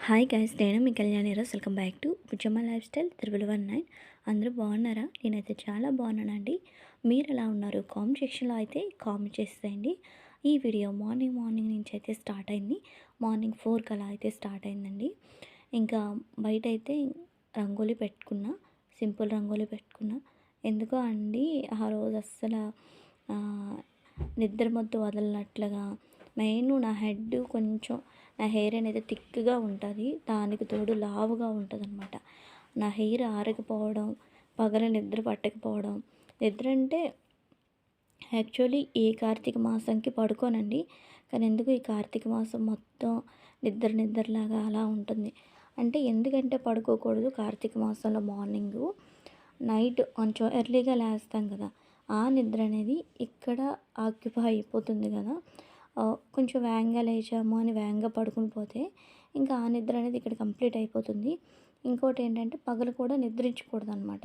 Hi guys నేను మీ కళ్యాణి రోజు welcome back to Ujjamma life style triple one nine అందరూ బాగున్నారా? నేనైతే చాలా బాగున్నానండి. మీరు ఎలా ఉన్నారు? కామెంట్ సెక్షన్లో అయితే కామెంట్ చేసేయండి. ఈ వీడియో మార్నింగ్ మార్నింగ్ నుంచి అయితే స్టార్ట్ అయింది. మార్నింగ్ ఫోర్కి అలా అయితే స్టార్ట్ అయిందండి. ఇంకా బయట అయితే రంగోలీ పెట్టుకున్నా సింపుల్ రంగోలీ పెట్టుకున్నా. ఎందుకో అండి ఆ రోజు అస్సలు నిద్ర మొద్దు వదలనట్లుగా మెయిన్ నా హెడ్ కొంచెం నా హెయిర్ అనేది థిక్గా ఉంటుంది. దానికి తోడు లావుగా ఉంటుంది అనమాట నా హెయిర్ ఆరకపోవడం పగల నిద్ర పట్టకపోవడం నిద్ర అంటే యాక్చువల్లీ ఈ కార్తీక మాసంకి పడుకోనండి. కానీ ఎందుకు ఈ కార్తీక మాసం మొత్తం నిద్ర నిద్రలాగా అలా ఉంటుంది? అంటే ఎందుకంటే పడుకోకూడదు కార్తీక మాసంలో మార్నింగు. నైట్ కొంచెం ఎర్లీగా లేస్తాం కదా. ఆ నిద్ర అనేది ఇక్కడ ఆక్యుపై అయిపోతుంది కదా. కొంచెం వేగంగా లేచాము అని వేగంగా పడుకుని పోతే ఇంకా ఆ నిద్ర అనేది ఇక్కడ కంప్లీట్ అయిపోతుంది. ఇంకోటి ఏంటంటే పగలు కూడా నిద్రించకూడదు అనమాట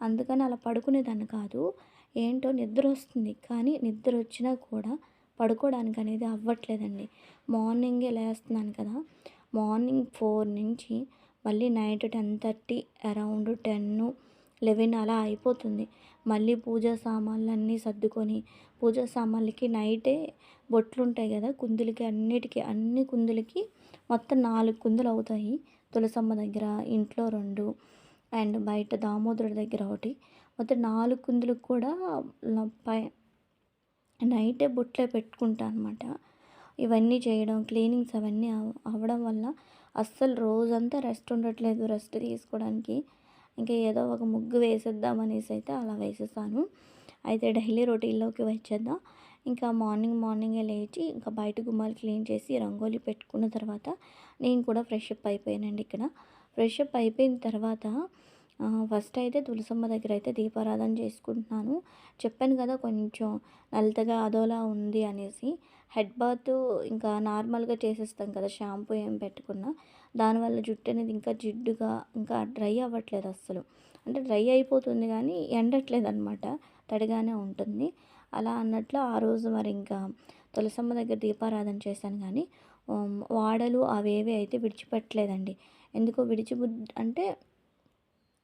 అందుకని అలా పడుకునేదాన్ని కాదు. ఏంటో నిద్ర వస్తుంది కానీ నిద్ర వచ్చినా కూడా పడుకోవడానికి అనేది అవ్వట్లేదండి. మార్నింగే లేస్తున్నాను కదా. మార్నింగ్ ఫోర్ నుంచి మళ్ళీ night ten thirty around ten eleven అలా అయిపోతుంది. మళ్ళీ పూజా సామాన్లు అన్నీ సర్దుకొని పూజా సామాన్లకి నైటే బొట్లు ఉంటాయి కదా కుందులకి అన్నిటికీ అన్ని కుందులకి మొత్తం నాలుగు కుందులు అవుతాయి. తులసమ్మ దగ్గర ఇంట్లో రెండు అండ్ బయట దామోదరుడి దగ్గర ఒకటి. మొత్తం నాలుగు కుందులకు కూడా పై నైటే బొట్లే పెట్టుకుంటా అనమాట ఇవన్నీ చేయడం క్లీనింగ్స్ అవన్నీ అవ్వడం వల్ల అస్సలు రోజంతా రెస్ట్ ఉండట్లేదు రెస్ట్ తీసుకోవడానికి. ఇంకా ఏదో ఒక ముగ్గు వేసేద్దాం అనేసి అయితే అలా వేసేసాను. అయితే డైలీ రొటీన్లోకి వచ్చేద్దాం. ఇంకా మార్నింగ్ మార్నింగే లేచి ఇంకా బయట గుమ్మాలు క్లీన్ చేసి రంగోలీ పెట్టుకున్న తర్వాత నేను కూడా ఫ్రెష్ అప్ అయిపోయానండి ఇక్కడ. ఫ్రెష్ అప్ అయిపోయిన తర్వాత ఫస్ట్ అయితే తులసమ్మ దగ్గర అయితే దీపారాధన చేసుకుంటున్నాను. చెప్పాను కదా కొంచెం నల్లతగా అదోలా ఉంది అనేసి. హెడ్ బాత్ ఇంకా నార్మల్గా చేసేస్తాం కదా షాంపూ ఏం పెట్టుకున్నా. దానివల్ల జుట్టు అనేది ఇంకా జిడ్డుగా ఇంకా డ్రై అవ్వట్లేదు అస్సలు. అంటే డ్రై అయిపోతుంది కానీ ఎండట్లేదు అనమాట తడిగానే ఉంటుంది. అలా అన్నట్లు ఆ రోజు మరి ఇంకా తులసమ్మ దగ్గర దీపారాధన చేశాను కానీ వాడలు అవేవి అయితే విడిచిపెట్టలేదండి. ఎందుకో విడిచి అంటే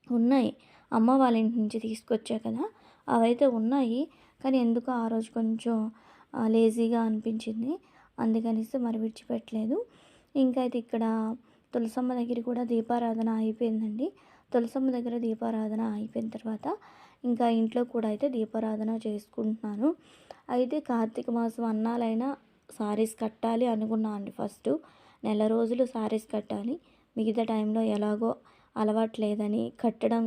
ఉన్నాయి. అమ్మ వాళ్ళ ఇంటి నుంచి తీసుకొచ్చా కదా అవైతే ఉన్నాయి. కానీ ఎందుకో ఆ రోజు కొంచెం లేజీగా అనిపించింది. అందుకనిస్తే మరి విడిచిపెట్టలేదు. ఇంకా అయితే ఇక్కడ తులసమ్మ దగ్గర కూడా దీపారాధన అయిపోయిందండి. తులసమ్మ దగ్గర దీపారాధన అయిపోయిన తర్వాత ఇంకా ఇంట్లో కూడా అయితే దీపారాధన చేసుకుంటున్నాను. అయితే కార్తీక మాసం అన్నాలైనా సారీస్ కట్టాలి అనుకున్నాను అండి ఫస్ట్. నెల రోజులు సారీస్ కట్టాలి. మిగతా టైంలో ఎలాగో అలవాటు లేదని కట్టడం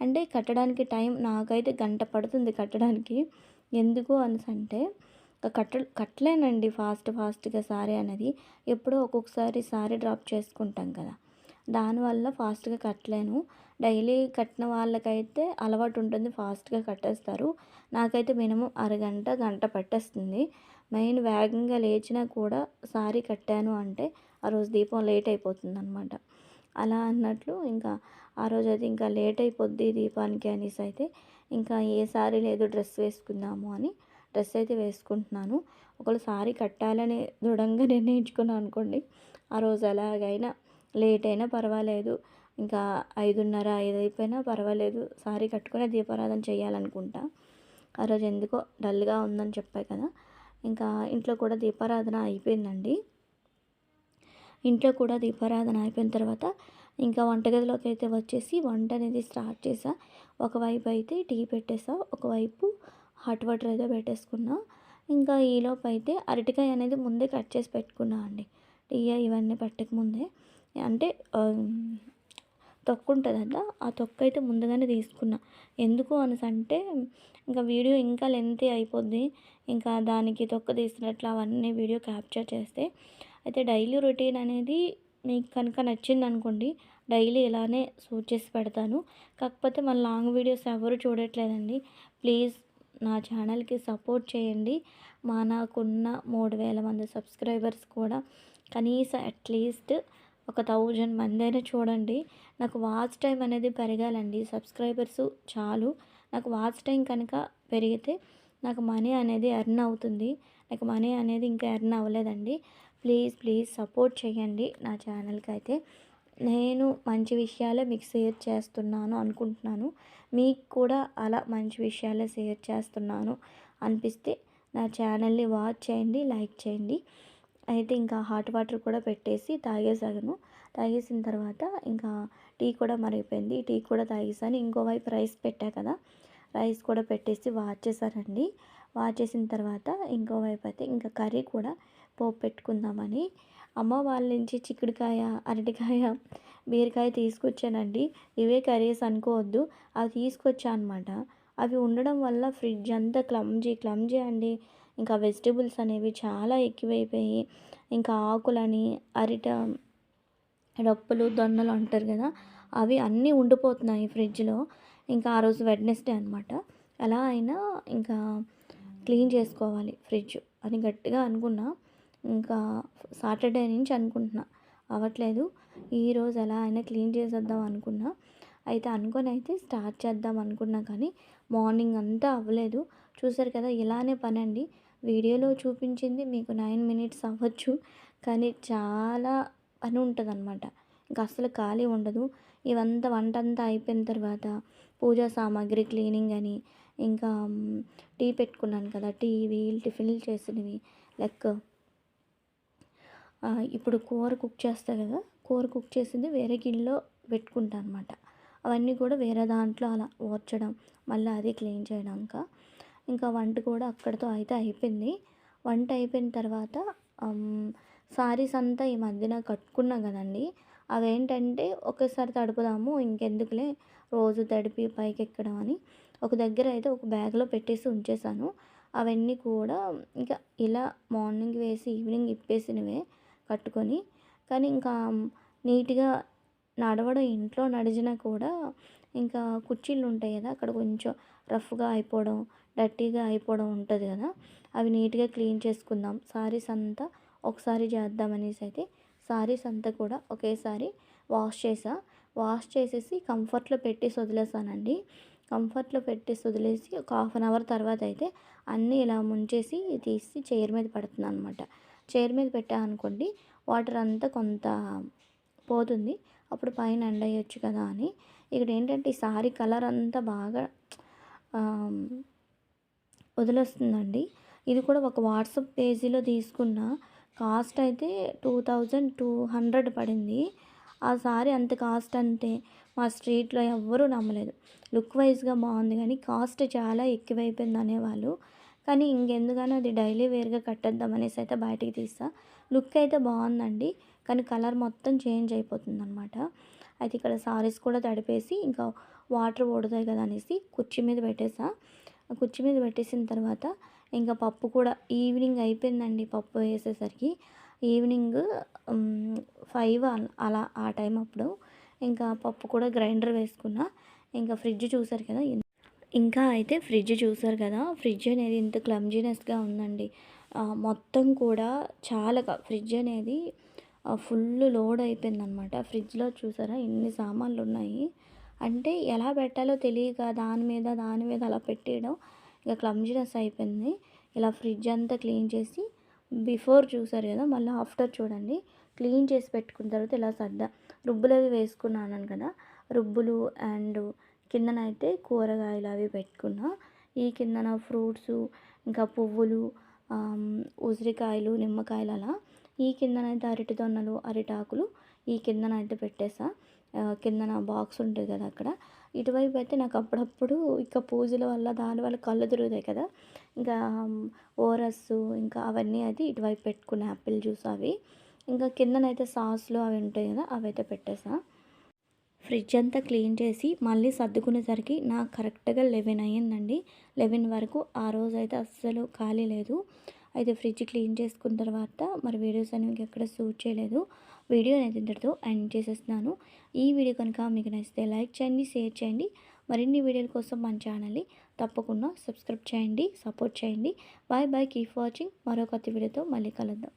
అంటే కట్టడానికి టైం నాకైతే గంట పడుతుంది కట్టడానికి. ఎందుకు అనేసి అంటే కట్ట కట్టలేనండి ఫాస్ట్ ఫాస్ట్గా సారీ అనేది. ఎప్పుడో ఒక్కొక్కసారి సారీ డ్రాప్ చేసుకుంటాం కదా. దానివల్ల ఫాస్ట్గా కట్టలేను. డైలీ కట్టిన వాళ్ళకైతే అలవాటు ఉంటుంది ఫాస్ట్గా కట్టేస్తారు. నాకైతే మినిమం అరగంట గంట పట్టేస్తుంది. మెయిన్ వేగంగా లేచినా కూడా సారీ కట్టాను అంటే ఆ రోజు దీపం లేట్ అయిపోతుంది అనమాట అలా అన్నట్లు ఇంకా ఆ రోజు అయితే ఇంకా లేట్ అయిపోద్ది దీపానికి అనేసి అయితే ఇంకా ఏ సారీ లేదు డ్రెస్ వేసుకుందాము అని డ్రెస్ అయితే వేసుకుంటున్నాను. ఒకవేళ సారీ కట్టాలని దృఢంగా నిర్ణయించుకున్నాను అనుకోండి ఆ రోజు ఎలాగైనా లేట్ అయినా పర్వాలేదు. ఇంకా ఐదున్నర ఐదు అయిపోయినా పర్వాలేదు. సారీ కట్టుకునే దీపారాధన చేయాలనుకుంటా ఆ రోజు ఎందుకో డల్గా ఉందని చెప్పాయి కదా. ఇంకా ఇంట్లో కూడా దీపారాధన అయిపోయిందండి. ఇంట్లో కూడా దీపారాధన అయిపోయిన తర్వాత ఇంకా వంటగదిలోకి అయితే వచ్చేసి వంట అనేది స్టార్ట్ చేసా. ఒకవైపు అయితే టీ పెట్టేసా ఒకవైపు హాట్ వాటర్ అయితే పెట్టేసుకున్నా. ఇంకా ఈలోపు అయితే అరటికాయ అనేది ముందే కట్ చేసి పెట్టుకున్నా అండి. టీ ఇవన్నీ పెట్టకముందే. అంటే తొక్కు ఉంటుంది కదా ఆ తొక్క అయితే ముందుగానే తీసుకున్నా. ఎందుకు అనేసి అంటే ఇంకా వీడియో ఇంకా లెంతీ అయిపోద్ది. ఇంకా దానికి తొక్క తీసినట్లు అవన్నీ వీడియో క్యాప్చర్ చేస్తే అయితే డైలీ రొటీన్ అనేది మీకు కనుక నచ్చింది అనుకోండి డైలీ ఇలానే షూట్ చేసి పెడతాను. కాకపోతే మన లాంగ్ వీడియోస్ ఎవరు చూడట్లేదండి. ప్లీజ్ నా ఛానల్కి సపోర్ట్ చేయండి. మా నాకున్న మూడు వేల మంది సబ్స్క్రైబర్స్ కూడా కనీసం అట్లీస్ట్ ఒక థౌజండ్ మంది అయినా చూడండి. నాకు వాచ్ టైం అనేది పెరగాలండి. సబ్స్క్రైబర్స్ చాలు. నాకు వాచ్ టైం కనుక పెరిగితే నాకు మనీ అనేది ఎర్న్ అవుతుంది. నాకు మనీ అనేది ఇంకా ఎర్న్ అవ్వలేదండి. ప్లీజ్ ప్లీజ్ సపోర్ట్ చేయండి నా ఛానల్కి అయితే. నేను మంచి విషయాలే మీకు షేర్ చేస్తున్నాను అనుకుంటున్నాను. మీకు కూడా అలా మంచి విషయాలే షేర్ చేస్తున్నాను అనిపిస్తే నా ఛానల్ని వాచ్ చేయండి లైక్ చేయండి. అయితే ఇంకా హాట్ వాటర్ కూడా పెట్టేసి తాగేసాను. తాగేసిన తర్వాత ఇంకా టీ కూడా మరిగిపోయింది. టీ కూడా తాగేసాను. ఇంకోవైపు రైస్ పెట్టా కదా రైస్ కూడా పెట్టేసి వాచ్ వాచేసిన చేసిన తర్వాత ఇంకోవైపు అయితే ఇంకా కర్రీ కూడా పోపు పెట్టుకుందామని. అమ్మ వాళ్ళ నుంచి చిక్కుడుకాయ అరటికాయ బీరకాయ తీసుకొచ్చానండి. ఇవే కర్రీస్ అనుకోవద్దు. అవి తీసుకొచ్చా అనమాట అవి ఉండడం వల్ల ఫ్రిడ్జ్ అంతా క్లమ్జీ క్లమ్జీ అండి. ఇంకా వెజిటేబుల్స్ అనేవి చాలా ఎక్కువైపోయి ఇంకా ఆకులని అరిట డప్పులు దొన్నలు అంటారు కదా అవి అన్నీ ఉండిపోతున్నాయి ఫ్రిడ్జ్లో. ఇంకా ఆ రోజు వెడ్నెస్డే అనమాట ఎలా అయినా ఇంకా క్లీన్ చేసుకోవాలి ఫ్రిడ్జ్ అని గట్టిగా అనుకున్నా. ఇంకా సాటర్డే నుంచి అనుకుంటున్నా. అవ్వట్లేదు. ఈరోజు ఎలా అయినా క్లీన్ చేసేద్దాం అనుకున్నా. అయితే అనుకొని అయితే స్టార్ట్ చేద్దాం అనుకున్నా కానీ మార్నింగ్ అంతా అవ్వలేదు. చూసారు కదా ఇలానే పని అండి వీడియోలో చూపించింది మీకు నైన్ మినిట్స్ అవ్వచ్చు. కానీ చాలా పని ఉంటుంది అనమాట ఇంకా అసలు ఖాళీ ఉండదు. ఇవంతా వంట అంతా అయిపోయిన తర్వాత పూజా సామాగ్రి క్లీనింగ్ అని ఇంకా టీ పెట్టుకున్నాను కదా. టీవి టిఫిన్ చేసినవి. లైక్ ఇప్పుడు కూర కుక్ చేస్తా కదా. కూర కుక్ చేసింది వేరే గిన్నెలో పెట్టుకుంటా అనమాట అవన్నీ కూడా వేరే దాంట్లో అలా ఓర్చడం మళ్ళీ అది క్లీన్ చేయడాక ఇంకా వంట కూడా అక్కడితో అయితే అయిపోయింది. వంట అయిపోయిన తర్వాత సారీస్ అంతా ఈ మధ్యన కట్టుకున్నా కదండి. అవేంటంటే ఒకేసారి తడుపుదాము ఇంకెందుకులే రోజు తడిపి పైకి ఎక్కడం అని ఒక దగ్గర అయితే ఒక బ్యాగ్లో పెట్టేసి ఉంచేసాను అవన్నీ కూడా ఇంకా ఇలా మార్నింగ్ వేసి ఈవినింగ్ ఇప్పేసినవే కట్టుకొని. కానీ ఇంకా నీట్గా నడవడం ఇంట్లో నడిచినా కూడా ఇంకా కుర్చీలు ఉంటాయి కదా అక్కడ కొంచెం రఫ్గా అయిపోవడం డర్టీగా అయిపోవడం ఉంటుంది కదా. అవి నీట్గా క్లీన్ చేసుకుందాం. సారీస్ అంతా ఒకసారి చేద్దామనేసి అయితే సారీస్ అంతా కూడా ఒకేసారి వాష్ చేసా. వాష్ చేసేసి కంఫర్ట్లో పెట్టేసి వదిలేసానండి. కంఫర్ట్లో పెట్టేసి వదిలేసి ఒక హాఫ్ అన్ అవర్ తర్వాత అయితే అన్నీ ఇలా ముంచేసి తీసి చైర్ మీద పెడుతున్నాను అనమాట. చైర్ మీద పెట్టామనుకోండి వాటర్ అంతా కొంత పోతుంది. అప్పుడు పైన ఎండ అయ్యొచ్చు కదా అని. ఇక్కడ ఏంటంటే ఈ సారీ కలర్ అంతా బాగా వదిలేస్తుందండి. ఇది కూడా ఒక వాట్సాప్ పేజీలో తీసుకున్న కాస్ట్ అయితే టూ థౌజండ్ టూ హండ్రెడ్ పడింది. ఆ సారీ అంత కాస్ట్ అంటే మా స్ట్రీట్లో ఎవ్వరూ నమ్మలేదు. లుక్ వైజ్గా బాగుంది కానీ కాస్ట్ చాలా ఎక్కువైపోయింది అనేవాళ్ళు. కానీ ఇంకెందుకని అది డైలీ వేర్గా కట్టేద్దాం అనేసి అయితే బయటికి తీస్తా. లుక్ అయితే బాగుందండి కానీ కలర్ మొత్తం చేంజ్ అయిపోతుంది అనమాట అయితే ఇక్కడ సారీస్ కూడా తడిపేసి ఇంకా వాటర్ ఓడుతాయి కదా అనేసి కుర్చీ మీద పెట్టేసా. కుర్చీ మీద పెట్టేసిన తర్వాత ఇంకా పప్పు కూడా ఈవినింగ్ అయిపోయిందండి పప్పు వేసేసరికి. ఈవినింగ్ ఫైవ్ అలా ఆ టైం అప్పుడు ఇంకా పప్పు కూడా గ్రైండర్ వేసుకున్నా. ఇంకా ఫ్రిడ్జ్ చూసారు కదా ఇంకా అయితే ఫ్రిడ్జ్ చూసారు కదా ఫ్రిడ్జ్ అనేది ఇంత క్లమ్జీనెస్గా ఉందండి. మొత్తం కూడా చాలా ఫ్రిడ్జ్ అనేది ఫుల్ లోడ్ అయిపోయిందనమాట. ఫ్రిడ్జ్లో చూసారా ఎన్ని సామాన్లు ఉన్నాయి? అంటే ఎలా పెట్టాలో తెలియక దాని మీద దాని మీద అలా పెట్టేయడం ఇక క్లమ్జీనెస్ అయిపోయింది. ఇలా ఫ్రిడ్జ్ అంతా క్లీన్ చేసి బిఫోర్ చూసారు కదా మళ్ళీ ఆఫ్టర్ చూడండి. క్లీన్ చేసి పెట్టుకున్న తర్వాత ఇలా సర్దా. రుబ్బులు అవి వేసుకున్నాను కదా రుబ్బులు అండ్ కిందనైతే కూరగాయలు అవి పెట్టుకున్నా. ఈ కిందన ఫ్రూట్స్ ఇంకా పువ్వులు ఉసిరికాయలు నిమ్మకాయలు అలా. ఈ కిందనైతే అరటి దొన్నలు అరిటాకులు ఈ కిందనైతే పెట్టేసా. కిందన బాక్స్ ఉంటుంది కదా అక్కడ. ఇటువైపు అయితే నాకు అప్పుడప్పుడు ఇంకా పూజల వల్ల దానివల్ల కళ్ళు తిరుగుతాయి కదా. ఇంకా ఓరస్ ఇంకా అవన్నీ అయితే ఇటువైపు పెట్టుకునే యాపిల్ జ్యూస్ అవి. ఇంకా కిందనైతే సాస్లు అవి ఉంటాయి కదా అవి అయితే పెట్టేసా. ఫ్రిడ్జ్ అంతా క్లీన్ చేసి మళ్ళీ సర్దుకునేసరికి నాకు కరెక్ట్గా లెవెన్ అయ్యిందండి. లెవెన్ వరకు ఆ రోజు అయితే అస్సలు ఖాళీ లేదు. అయితే ఫ్రిడ్జ్ క్లీన్ చేసుకున్న తర్వాత మరి వీడియోస్ అనేవి ఎక్కడ షూట్ చేయలేదు. వీడియో అనేది ఇంతటితో ఎండ్ చేసేస్తున్నాను. ఈ వీడియో కనుక మీకు నచ్చితే లైక్ చేయండి షేర్ చేయండి. మరిన్ని వీడియోల కోసం మన ఛానల్ని తప్పకుండా సబ్స్క్రైబ్ చేయండి సపోర్ట్ చేయండి. Bye bye keep watching. మరో కొత్త వీడియోతో మళ్ళీ కలుద్దాం.